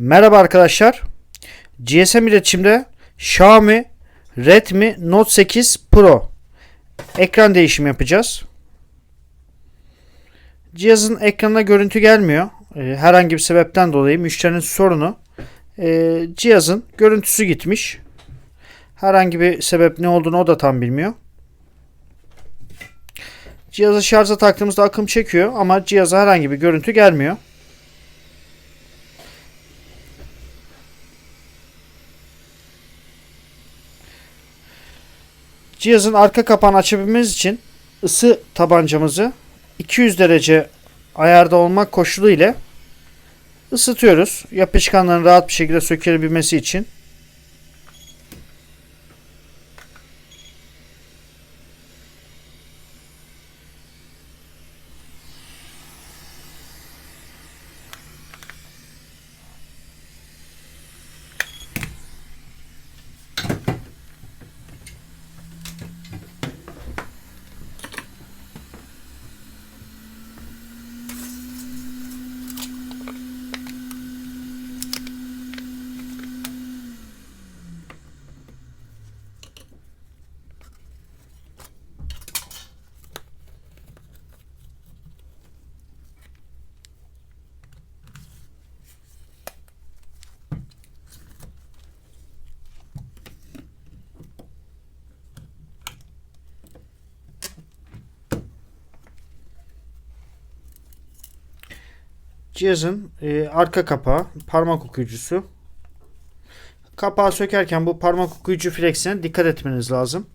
Merhaba arkadaşlar. GSM iletişimde Xiaomi Redmi Note 8 Pro ekran değişimi yapacağız. Cihazın ekranına görüntü gelmiyor. Ee, herhangi bir sebepten dolayı müşterinin sorunu. Ee, cihazın görüntüsü gitmiş. Herhangi bir sebep ne olduğunu o da tam bilmiyor. Cihazı şarja taktığımızda akım çekiyor ama cihaza herhangi bir görüntü gelmiyor. Cihazın arka kapağını açabilmemiz için ısı tabancamızı 200 derece ayarda olmak koşulu ile ısıtıyoruz. Yapışkanların rahat bir şekilde sökülebilmesi için. Cihazın e, arka kapağı, parmak okuyucusu. Kapağı sökerken bu parmak okuyucu flexine dikkat etmeniz lazım.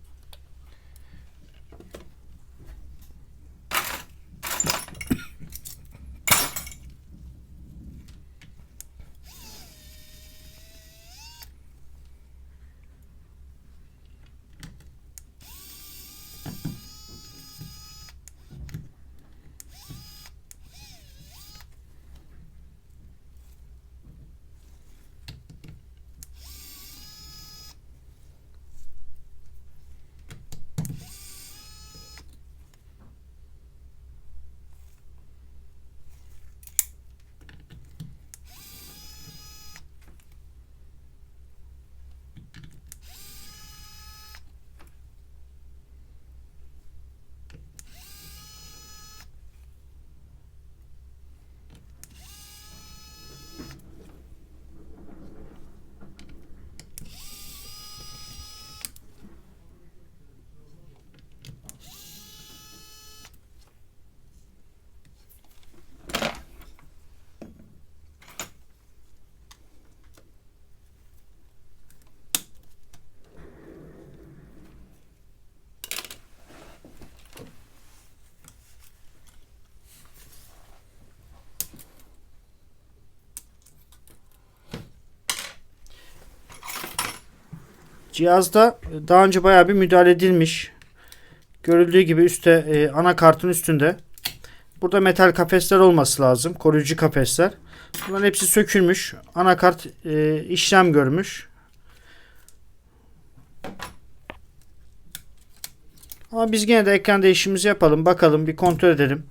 Cihazda daha önce bayağı bir müdahale edilmiş. Görüldüğü gibi üstte e, anakartın üstünde. Burada metal kafesler olması lazım. Koruyucu kafesler. Bunların hepsi sökülmüş. Anakart e, işlem görmüş. Ama biz gene de ekran değişimimizi yapalım. Bakalım bir kontrol edelim.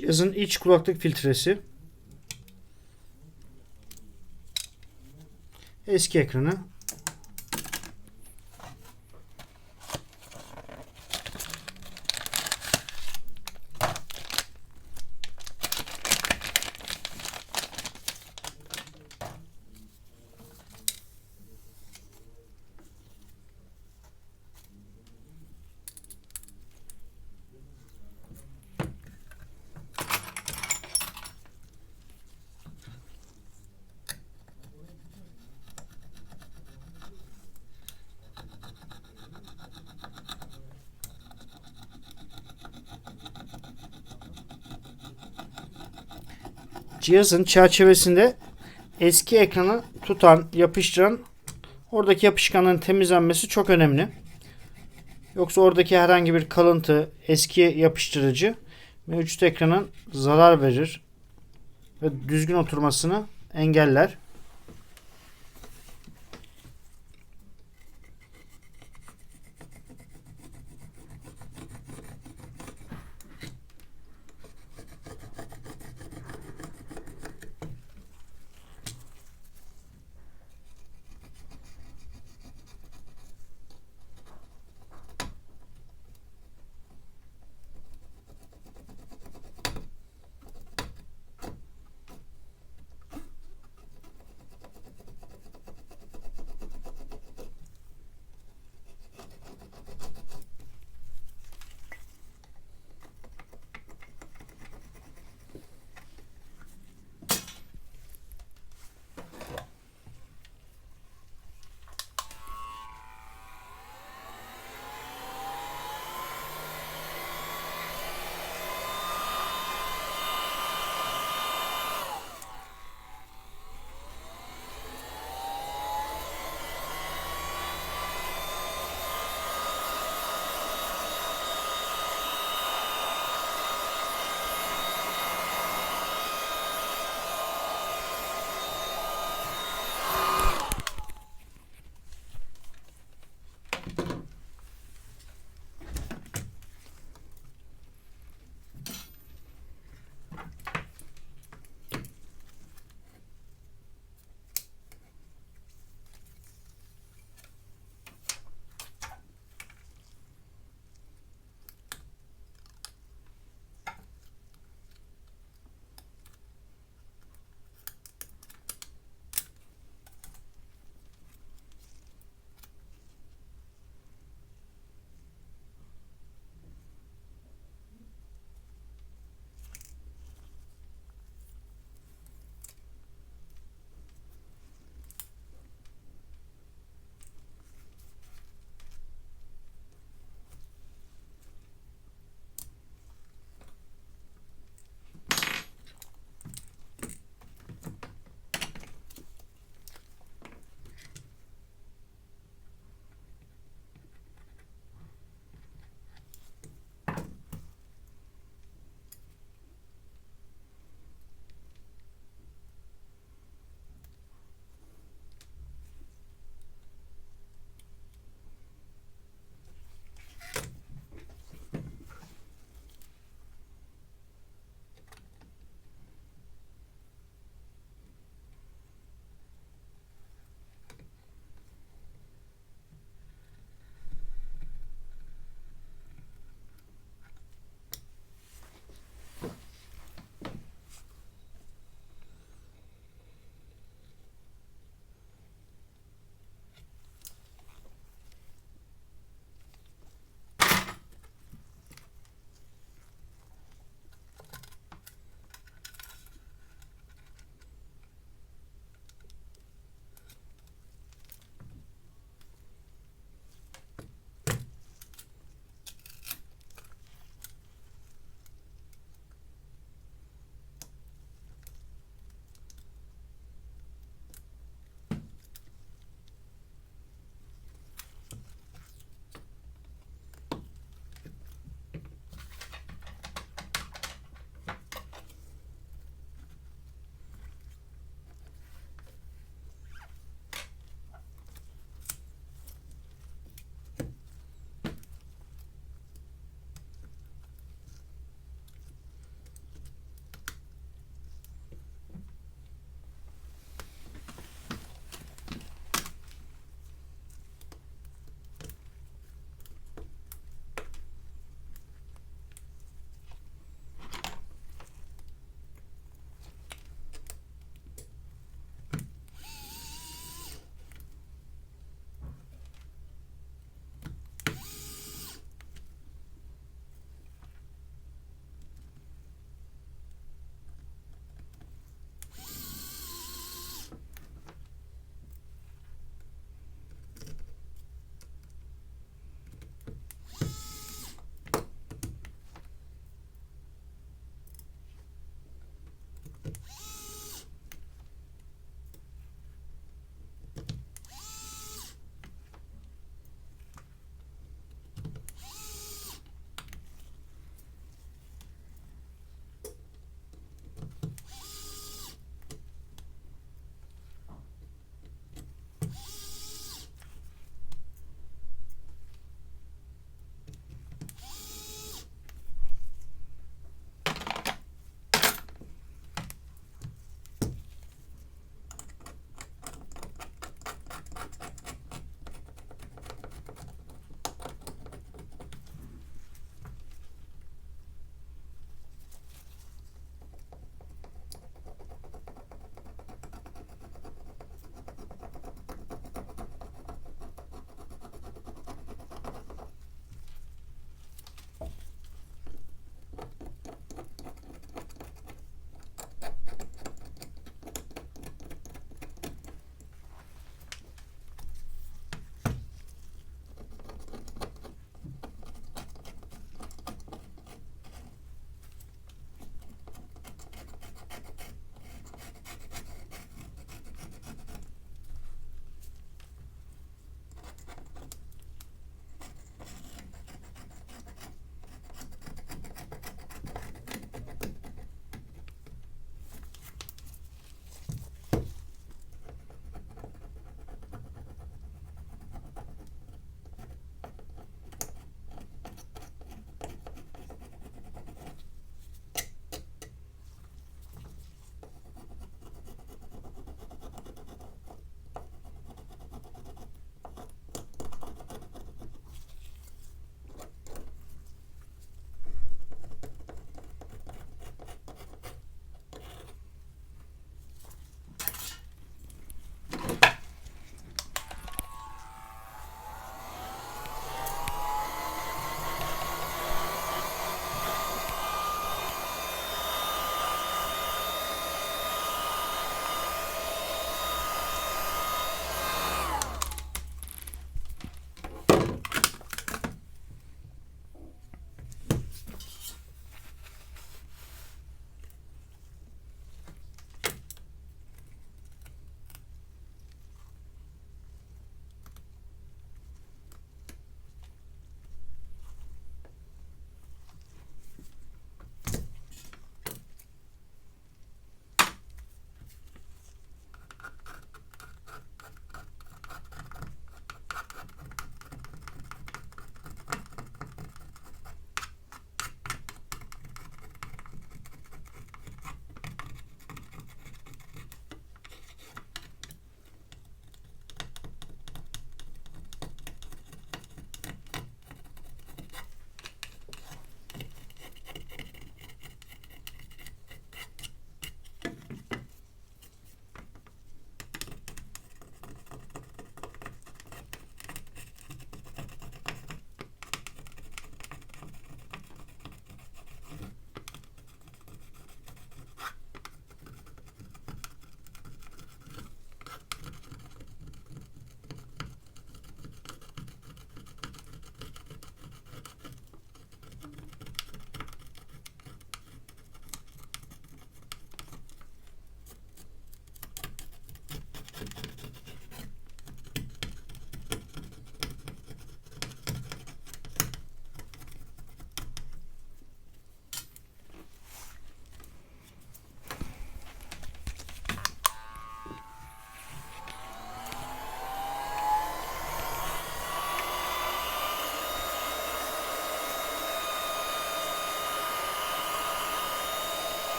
Cihazın iç kulaklık filtresi. Eski ekranı. Cihazın çerçevesinde eski ekranı tutan, yapıştıran oradaki yapışkanların temizlenmesi çok önemli. Yoksa oradaki herhangi bir kalıntı, eski yapıştırıcı mevcut ekranın zarar verir ve düzgün oturmasını engeller.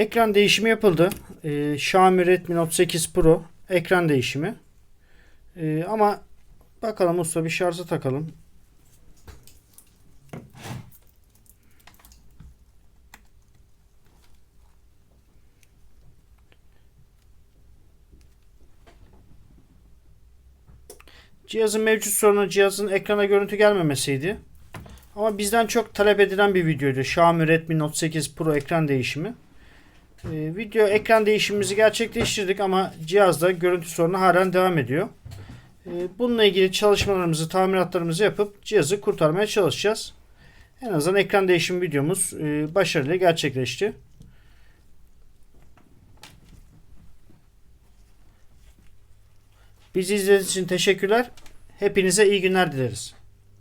Ekran değişimi yapıldı. Ee, Xiaomi Redmi Note 8 Pro ekran değişimi. Ee, ama bakalım usta bir şarja takalım. Cihazın mevcut sorunu cihazın ekrana görüntü gelmemesiydi. Ama bizden çok talep edilen bir videoydu. Xiaomi Redmi Note 8 Pro ekran değişimi. Ee, video ekran değişimimizi gerçekleştirdik ama cihazda görüntü sorunu halen devam ediyor. Ee, bununla ilgili çalışmalarımızı, tamiratlarımızı yapıp cihazı kurtarmaya çalışacağız. En azından ekran değişim videomuz e, başarıyla gerçekleşti. Bizi izlediğiniz için teşekkürler. Hepinize iyi günler dileriz.